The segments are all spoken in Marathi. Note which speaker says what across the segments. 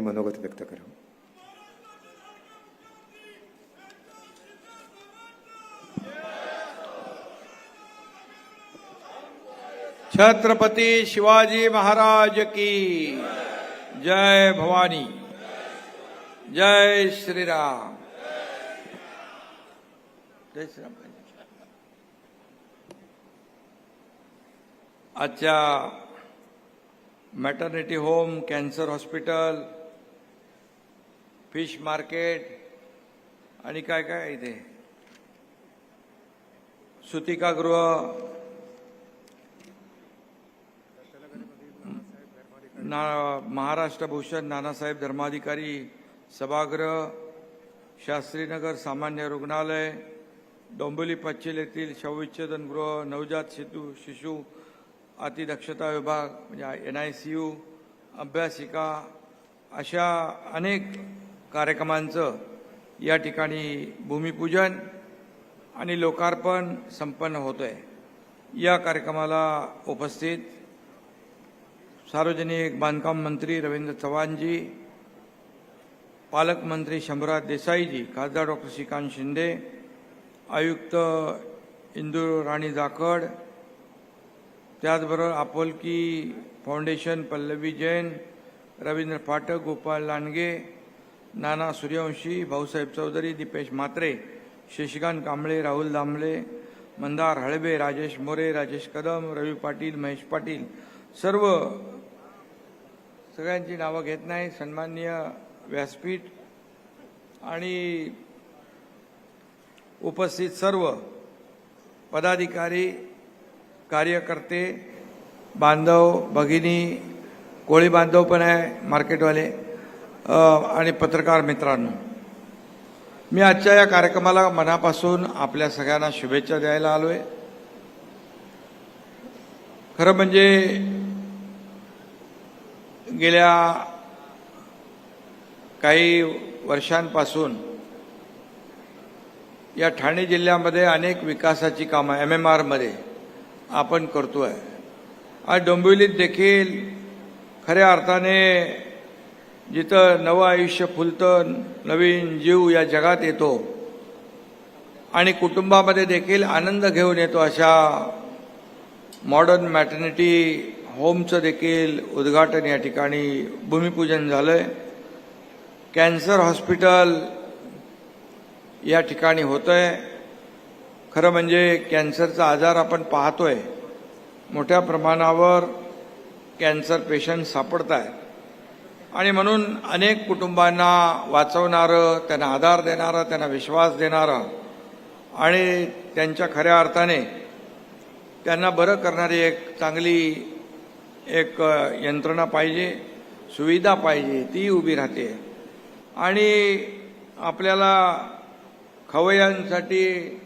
Speaker 1: मनोगत व्यक्त करा।
Speaker 2: छत्रपति शिवाजी महाराज की जय भवानी। जय श्रीराम। जय श्रीराम आजच्या maternity home cancer hospital fish market आणि काय काय इथे? सुतिकागृह ना महाराष्ट्र भूषण नानासाहेब धर्माधिकारी सभागृह शास्त्रीनगर सामान्य रुग्णालय डोंबिवली पश्चिम येथील शवविच्छेदनगृह नवजात शिशु शिशु अतिदक्षता विभाग म्हणजे एन आय सी यू अभ्यासिका अशा अनेक कार्यक्रमांचं या ठिकाणी भूमिपूजन आणि लोकार्पण संपन्न होतो आहे या कार्यक्रमाला उपस्थित सार्वजनिक बांधकाम मंत्री रवींद्र चव्हाणजी पालकमंत्री शंभूराज देसाईजी खासदार डॉक्टर श्रीकांत शिंदे आयुक्त इंदू राणी जाखड त्याचबरोबर आपोलकी फाउंडेशन पल्लवी जैन रवींद्र फाटक गोपाळ लांडगे नाना सूर्यवंशी भाऊसाहेब चौधरी दीपेश म्हात्रे शशिकांत कांबळे राहुल दामले मंदार हळबे राजेश मोरे राजेश कदम रवी पाटील महेश पाटील. सर्व सगळ्यांची नावं घेत नाही. सन्माननीय व्यासपीठ आणि उपस्थित सर्व पदाधिकारी कार्यकर्ते बांधव भगिनी कोळी बांधव पण आहे मार्केटवाले. आणि पत्रकार मित्रांनो मी आजच्या या कार्यक्रमाला मनापासून आपल्या सगळ्यांना शुभेच्छा द्यायला आलो आहे खरं म्हणजे गेल्या काही वर्षांपासून या ठाणे जिल्ह्यामध्ये अनेक विकासाची कामं एम एम आरमध्ये आपण करतो आहे आज डोंबिवलीत देखील खऱ्या अर्थाने जिथं नवं आयुष्य फुलतं नवीन जीव या जगात येतो. आणि कुटुंबामध्ये देखील आनंद घेऊन येतो अशा मॉडर्न मॅटर्निटी होमचं देखील उद्घाटन या ठिकाणी भूमिपूजन आहे कॅन्सर हॉस्पिटल या ठिकाणी होतं आहे खरं म्हणजे कॅन्सरचा आजार आपण पाहतोय. मोठ्या प्रमाणावर कॅन्सर पेशंट सापडत आहेत आणि म्हणून अनेक कुटुंबांना वाचवणारं त्यांना आधार देणारं त्यांना विश्वास देणारं आणि त्यांच्या खऱ्या अर्थाने त्यांना बरं करणारी एक चांगली एक यंत्रणा पाहिजे सुविधा पाहिजे ती उभी राहते. आणि आपल्याला खवय्यांसाठी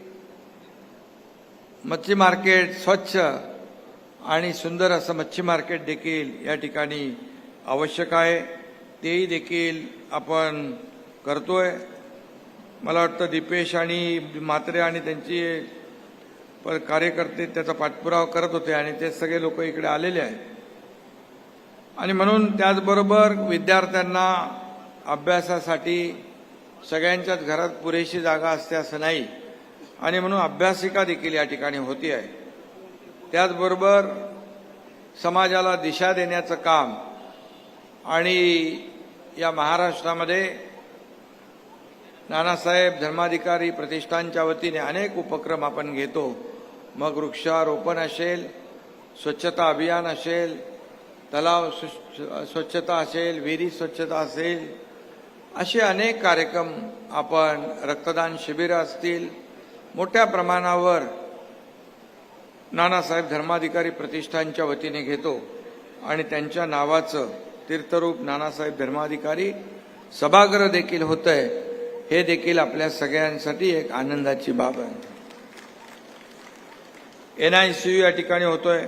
Speaker 2: मच्छी मार्केट स्वच्छ आणि सुंदर असं मच्छी मार्केट देखील या ठिकाणी आवश्यक आहे तेही देखील आपण करतोय. मला वाटतं दीपेश आणि म्हात्रे आणि त्यांची प- कार्यकर्ते त्याचा पाठपुरावा करत होते आणि ते सगळे लोक इकडे आलेले आहेत. आणि म्हणून त्याचबरोबर विद्यार्थ्यांना अभ्यासासाठी सगळ्यांच्याच घरात पुरेशी जागा असते असं नाही. आणि म्हणून अभ्यासिका देखील या ठिकाणी होती आहे. त्याचबरोबर समाजाला दिशा देण्याचं काम आणि या महाराष्ट्रामध्ये नानासाहेब धर्माधिकारी प्रतिष्ठानच्या वतीने अनेक उपक्रम आपण घेतो. मग वृक्षारोपण असेल स्वच्छता अभियान असेल तलाव स्वच्छता असेल विहिरी स्वच्छता असेल असे अनेक कार्यक्रम आपण रक्तदान शिबिरं असतील मोठ्या प्रमाणावर नानासाहेब धर्माधिकारी प्रतिष्ठानच्या वतीने घेतो. आणि त्यांच्या नावाचं तीर्थरूप नानासाहेब धर्माधिकारी सभागृह देखील होत आहे हे देखील आपल्या सगळ्यांसाठी एक आनंदाची बाब आहे. एन आय सी यू या ठिकाणी होतोय.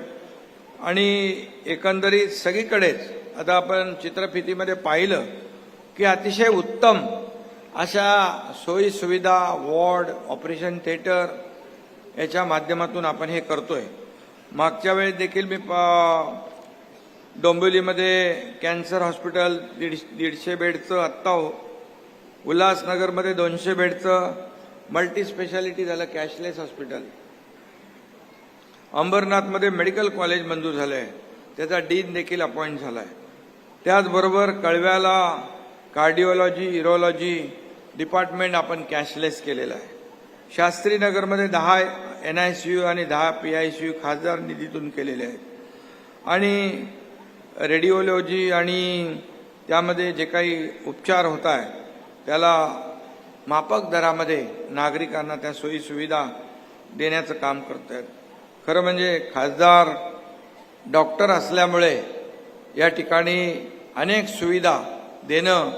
Speaker 2: आणि एकंदरीत सगळीकडेच आता आपण चित्रफितीमध्ये पाहिलं की अतिशय उत्तम अशा सोयी सुविधा वॉर्ड ऑपरेशन थिएटर याच्या माध्यमातून आपण हे करतोय. मागच्या वेळेस देखील मी प- डोंबिवलीमध्ये कॅन्सर हॉस्पिटल दीड दीडशे बेडचं आत्ता हो. उल्हासनगरमध्ये दोनशे बेडचं मल्टी स्पेशालिटी झालं कॅशलेस हॉस्पिटल. अंबरनाथमध्ये मेडिकल कॉलेज मंजूर झालं आहे त्याचा डीन देखील अपॉइंट झाला आहे त्याचबरोबर कळव्याला कार्डिओलॉजी इरोलॉजी डिपार्टमेंट आपण कॅशलेस केलेलं आहे. शास्त्रीनगरमध्ये दहा एन आय सी यू आणि दहा पी आय सी यू खासदार निधीतून केलेले आहेत. आणि रेडिओलॉजी आणि त्यामध्ये जे काही उपचार होत आहे त्याला मापक दरामध्ये नागरिकांना त्या सोयीसुविधा देण्याचं काम करत आहेत. खरं म्हणजे खासदार डॉक्टर असल्यामुळे या ठिकाणी अनेक सुविधा देणं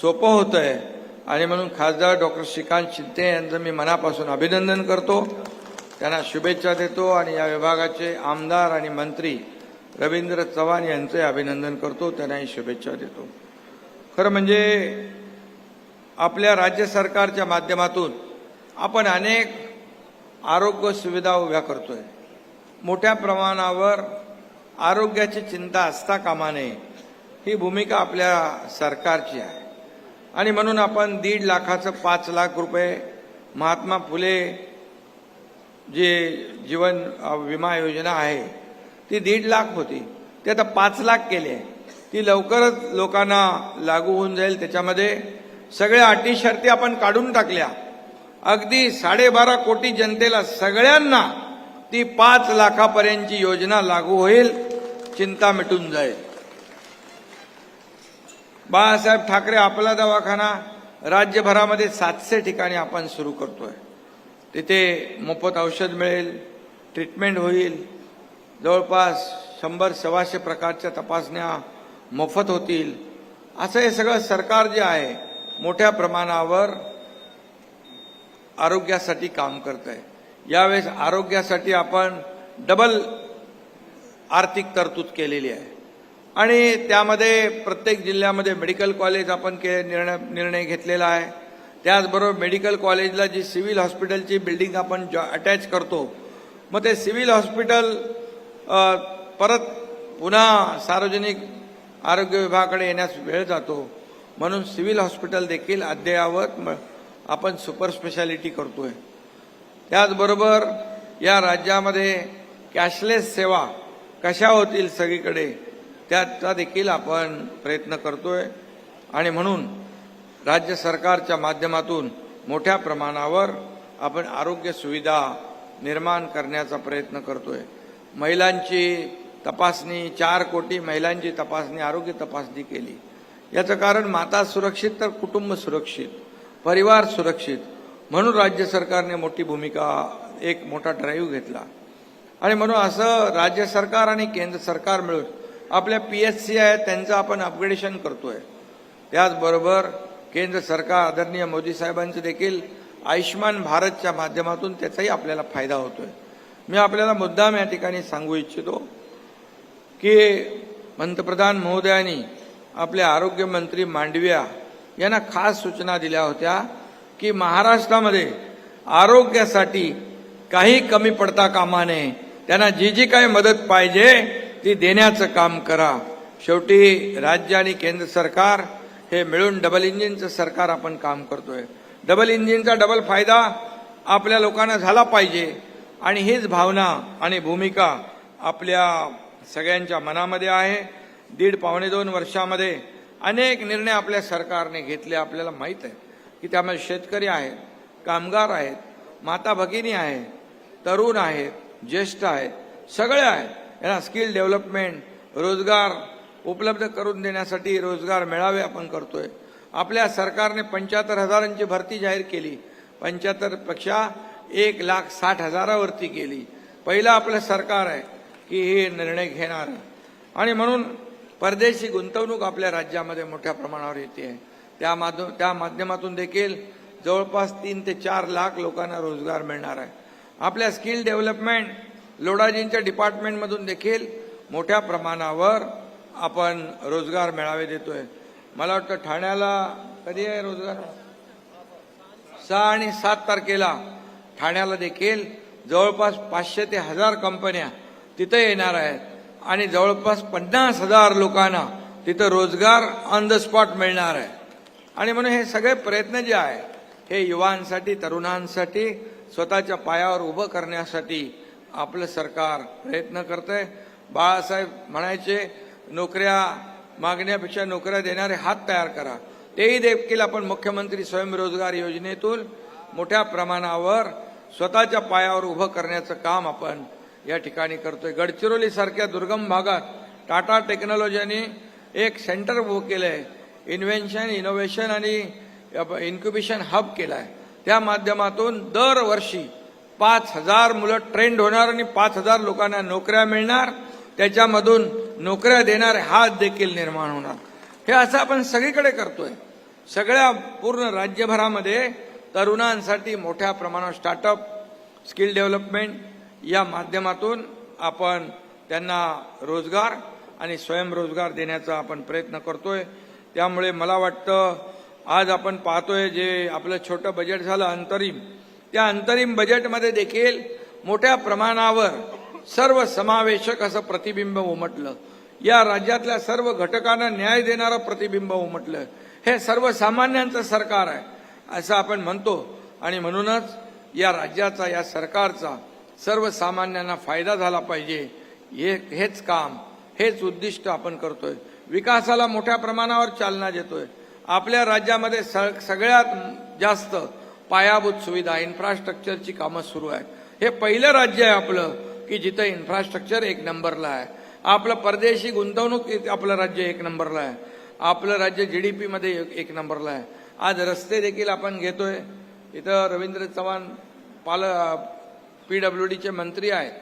Speaker 2: सोपं होतं आहे आणि म्हणून खासदार डॉक्टर श्रीकांत शिंदे यांचं मी मनापासून अभिनंदन करतो. त्यांना शुभेच्छा देतो आणि या विभागाचे आमदार आणि मंत्री रवींद्र चव्हाण यांचे अभिनंदन करतो त्यांनाही शुभेच्छा देतो. खरं म्हणजे आपल्या राज्य सरकारच्या माध्यमातून आपण अनेक आरोग्य सुविधा उभ्या करतोय. मोठ्या प्रमाणावर आरोग्याची चिंता असता कामा नये ही भूमिका आपल्या सरकारची आहे. आणि म्हणून आपण दीड लाखाचं पाच लाख रुपये महात्मा फुले जे जीवन विमा योजना आहे ती दीड लाख होती. ते आता पाच लाख केली. आहे ती लवकरच लोकांना लागू होऊन जाईल. त्याच्यामध्ये सगळ्या अटी शर्ती आपण काढून टाकल्या. अगदी साडेबारा कोटी जनतेला सगळ्यांना ती पाच लाखापर्यंतची योजना लागू होईल. चिंता मिटून जाईल. बाळासाहेब ठाकरे आपला दवाखाना राज्यभरामध्ये सातशे ठिकाणी आपण सुरू करतोय. तिथे मोफत औषध मिळेल ट्रीटमेंट होईल. जवळपास शंभर सव्वाशे प्रकारच्या तपासण्या मोफत होतील. असं हे सगळं सरकार जे आहे मोठ्या प्रमाणावर आरोग्यासाठी काम करत आहे यावेळेस आरोग्यासाठी आपण डबल आर्थिक तरतूद केलेली आहे. आणि त्यामध्ये प्रत्येक जिल्ह्यामध्ये मेडिकल कॉलेज आपण के निर्णय निर्णय घेतलेला आहे. त्याचबरोबर मेडिकल कॉलेजला जी सिव्हिल हॉस्पिटलची बिल्डिंग आपण अटॅच करतो मग ते सिव्हिल हॉस्पिटल परत पुन्हा सार्वजनिक आरोग्य विभागाकडे येण्यास वेळ जातो. म्हणून सिव्हिल हॉस्पिटल देखील अद्ययावत म- आपण सुपर स्पेशालिटी करतोय. त्याचबरोबर या राज्यामध्ये कॅशलेस सेवा कशा होतील सगळीकडे त्याचा देखील आपण प्रयत्न करतोय. आणि म्हणून राज्य सरकारच्या माध्यमातून मोठ्या प्रमाणावर आपण आरोग्य सुविधा निर्माण करण्याचा प्रयत्न करतोय. महिलांची तपासणी चार कोटी महिलांची तपासणी आरोग्य तपासणी केली. याचं कारण माता सुरक्षित तर कुटुंब सुरक्षित परिवार सुरक्षित. म्हणून राज्य सरकारने मोठी भूमिका एक मोठा ड्राईव्ह घेतला. आणि म्हणून असं राज्य सरकार आणि केंद्र सरकार मिळून आपल्या पी एच सी आहे त्यांचं आपण अपग्रेडेशन करतोय. त्याचबरोबर केंद्र सरकार आदरणीय मोदी साहेबांचं देखील आयुष्यमान भारतच्या माध्यमातून त्याचाही आपल्याला फायदा होतोय. मी आपल्याला मुद्दाम या ठिकाणी सांगू इच्छितो की पंतप्रधान महोदयांनी आपले आरोग्यमंत्री मांडविया यांना खास सूचना दिल्या होत्या की महाराष्ट्रामध्ये आरोग्यासाठी काही कमी पडता कामा नये. त्यांना जी जी काही मदत पाहिजे ती देण्याचं काम करा. शेवटी राज्य आणि केंद्र सरकार हे मिळून डबल इंजिनचं सरकार आपण काम करतोय. डबल इंजिनचा डबल फायदा आपल्या लोकांना झाला पाहिजे. आणि हीच भावना आणि भूमिका आपल्या सगळ्यांच्या मनामध्ये आहे. दीड पावणे दोन वर्षामध्ये अनेक निर्णय आपल्या सरकारने घेतले आपल्याला माहीत आहे की त्यामध्ये शेतकरी आहेत कामगार आहेत माता भगिनी आहेत तरुण आहेत ज्येष्ठ आहेत सगळे आहेत. यांना स्किल डेव्हलपमेंट रोजगार उपलब्ध करून देण्यासाठी रोजगार मेळावे आपण करतोय. आपल्या सरकारने पंच्याहत्तर हजारांची भरती जाहीर केली. पंच्याहत्तरपेक्षा एक लाख साठ हजारावरती केली. पहिलं आपलं सरकार आहे की हे निर्णय घेणार आणि म्हणून परदेशी गुंतवणूक आपल्या राज्यामध्ये मोठ्या प्रमाणावर येते आहे. त्या माध्यम त्या माध्यमातून देखील जवळपास तीन ते चार लाख लोकांना रोजगार मिळणार आहे. आपल्या स्किल डेव्हलपमेंट लोडाजींच्या डिपार्टमेंटमधून देखील मोठ्या प्रमाणावर आपण रोजगार मेळावे देतोय. मला वाटतं ठाण्याला कधी आहे रोजगार? सहा आणि सात तारखेला. ठाण्याला देखील जवळपास पाचशे ते हजार कंपन्या तिथं येणार आहेत. आणि जवळपास पन्नास हजार लोकांना तिथं रोजगार ऑन द स्पॉट मिळणार आहे. आणि म्हणून हे सगळे प्रयत्न जे आहे हे युवांसाठी तरुणांसाठी स्वतःच्या पायावर उभं करण्यासाठी आपलं सरकार प्रयत्न करतंय. बाळासाहेब म्हणायचे नोकऱ्या मागण्यापेक्षा नोकऱ्या देणारे हात तयार करा. तेही देखील आपण मुख्यमंत्री स्वयंरोजगार योजनेतून मोठ्या प्रमाणावर स्वतःच्या पायावर उभं करण्याचं काम आपण या ठिकाणी करतोय. गडचिरोली सारख्या दुर्गम भागात टाटा टेक्नॉलॉजीने एक सेंटर उभं केलंय. इन्व्हेन्शन इनोव्हेशन आणि इन्क्युबेशन हब केलाय. त्या माध्यमातून दरवर्षी पाच हजार मुलं ट्रेंड होणार आणि पाच हजार लोकांना नोकऱ्या मिळणार. त्याच्यामधून नोकऱ्या देणारे हात देखील निर्माण होणार. हे असं आपण सगळीकडे करतोय. सगळ्या पूर्ण राज्यभरामध्ये तरुणांसाठी मोठ्या प्रमाणावर स्टार्टअप स्किल डेव्हलपमेंट या माध्यमातून आपण त्यांना रोजगार आणि स्वयंरोजगार देण्याचा आपण प्रयत्न करतोय. त्यामुळे मला वाटतं आज आपण पाहतोय जे आपलं छोटं बजेट झालं अंतरिम. त्या अंतरिम बजेटमध्ये देखील मोठ्या प्रमाणावर सर्व समावेशक असं प्रतिबिंब उमटलं. या राज्यातल्या सर्व घटकांना न्याय देणारं प्रतिबिंब उमटलं. हे सर्वसामान्यांचं सरकार आहे. असं आपण म्हणतो. आणि म्हणूनच या राज्याचा या सरकारचा सर्वसामान्यांना फायदा झाला पाहिजे. हे हेच काम हेच उद्दिष्ट आपण करतोय. विकासाला मोठ्या प्रमाणावर चालना देतोय. आपल्या राज्यामध्ये स- सगळ्यात जास्त पायाभूत सुविधा इन्फ्रास्ट्रक्चरची कामं सुरू आहेत. हे पहिलं राज्य आहे आपलं की जिथं इन्फ्रास्ट्रक्चर एक नंबरला आहे. आपलं परदेशी गुंतवणूक आपलं राज्य एक नंबरला आहे. आपलं राज्य जी डी एक- एक नंबरला आहे. आज रस्ते देखील आपण घेतोय. इथं रवींद्र चव्हाण पाल पीडब्ल्यू डीचे मंत्री आहेत.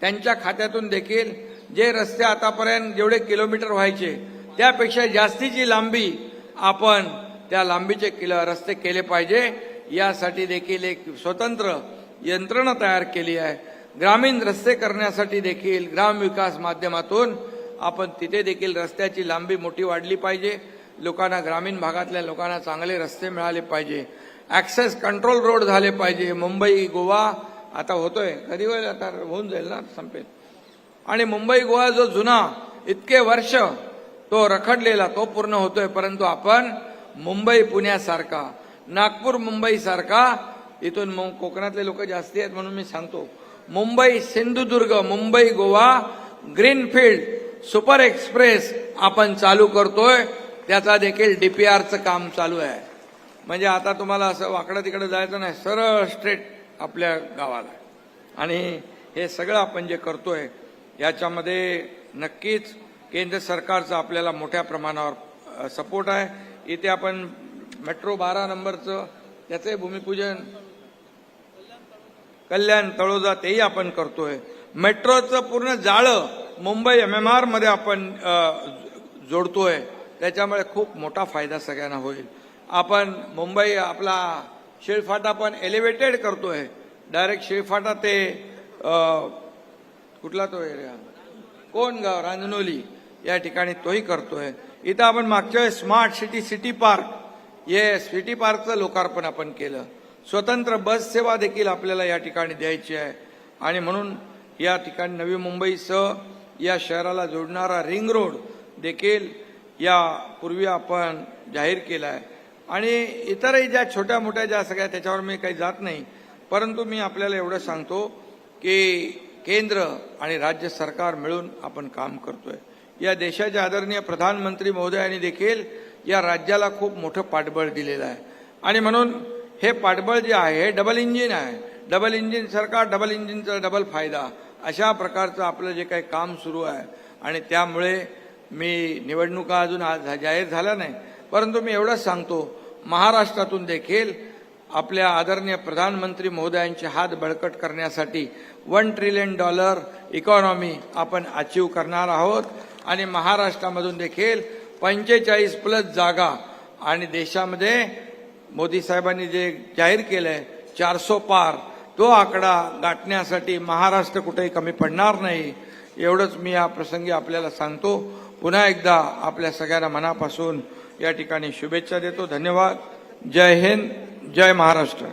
Speaker 2: त्यांच्या खात्यातून देखील जे रस्ते आतापर्यंत जेवढे किलोमीटर व्हायचे त्यापेक्षा जास्तीची लांबी आपण त्या लांबीचे किल रस्ते केले पाहिजे यासाठी देखील एक स्वतंत्र यंत्रणा तयार केली आहे. ग्रामीण रस्ते करण्यासाठी देखील ग्रामविकास माध्यमातून आपण तिथे देखील रस्त्याची लांबी मोठी वाढली पाहिजे. लोकांना ग्रामीण भागातल्या लोकांना चांगले रस्ते मिळाले पाहिजे. ॲक्सेस कंट्रोल रोड झाले पाहिजे. मुंबई गोवा आता होतोय. कधी होईल? आता होऊन जाईल ना संपेल. आणि मुंबई गोवा जो जुना इतके वर्ष तो रखडलेला तो पूर्ण होतोय. परंतु आपण मुंबई पुण्यासारखा नागपूर मुंबईसारखा इथून मग कोकणातले लोक जास्ती आहेत म्हणून मी सांगतो. Mumbai Sindhudurg Mumbai Goa greenfield super express आपण चालू करतोय. त्याचा देखील डीपीआरचं काम चालू आहे. म्हणजे आता तुम्हाला असं वाकडं तिकडं जायचं नाही सरळ स्ट्रेट आपल्या गावाला. आणि हे सगळं आपण जे करतोय याच्यामध्ये नक्कीच केंद्र सरकारचा आपल्याला मोठ्या प्रमाणावर सपोर्ट आहे. इथे आपण मेट्रो बारा नंबरचं त्याचंही भूमिपूजन कल्याण तळोजा तेही आपण करतोय. मेट्रोचं पूर्ण जाळं मुंबई एम एम आरमध्ये आपण जोडतोय. त्याच्यामुळे खूप मोठा फायदा सगळ्यांना होईल. आपण मुंबई आपला शिळफाटा पण एलिव्हेटेड आहे डायरेक्ट शिळफाटा ते कुठला तो एरिया कोण गाव? रांजनोली या ठिकाणी तोही करतोय. इथं आपण मागच्या वेळेस स्मार्ट सिटी सिटी पार्क ये सिटी पार्कचं लोकार्पण आपण केलं. स्वतंत्र बस सेवा देखील आपल्याला या ठिकाणी द्यायची आहे. आणि म्हणून या ठिकाणी नवी मुंबईसह या शहराला जोडणारा रिंग रोड देखील या पूर्वी आपण जाहीर केला आहे आणि इतरही ज्या छोट्या मोठ्या ज्या सगळ्या त्याच्यावर मी काही जात नाही परंतु मी आपल्याला एवढं सांगतो की केंद्र आणि राज्य सरकार मिळून आपण काम करतोय. या देशाचे आदरणीय प्रधानमंत्री महोदयांनी देखील या राज्याला खूप मोठं पाठबळ दिलेलं आहे. आणि म्हणून हे पाठबळ जे आहे हे डबल इंजिन आहे. डबल इंजिन सरकार डबल इंजिनचा डबल फायदा अशा प्रकारचं आपलं जे काही काम सुरू आहे. आणि त्यामुळे मी निवडणुका अजून आज जाहीर झाल्या नाही. परंतु मी एवढंच सांगतो महाराष्ट्रातून देखील आपल्या आदरणीय प्रधानमंत्री महोदयांचे हात बळकट करण्यासाठी वन ट्रिलियन डॉलर इकॉनॉमी आपण अचीव करणार आहोत. आणि महाराष्ट्रामधून देखील पंचेचाळीस प्लस जागा आणि देशामध्ये मोदी साहेबांनी जे जाहीर केलंय चारसो पार तो आकडा गाठण्यासाठी महाराष्ट्र कुठेही कमी पडणार नाही. एवढंच मी या प्रसंगी आपल्याला सांगतो. पुन्हा एकदा आपल्या सगळ्यांना मनापासून या ठिकाणी शुभेच्छा देतो. धन्यवाद. जय हिंद. जय महाराष्ट्र.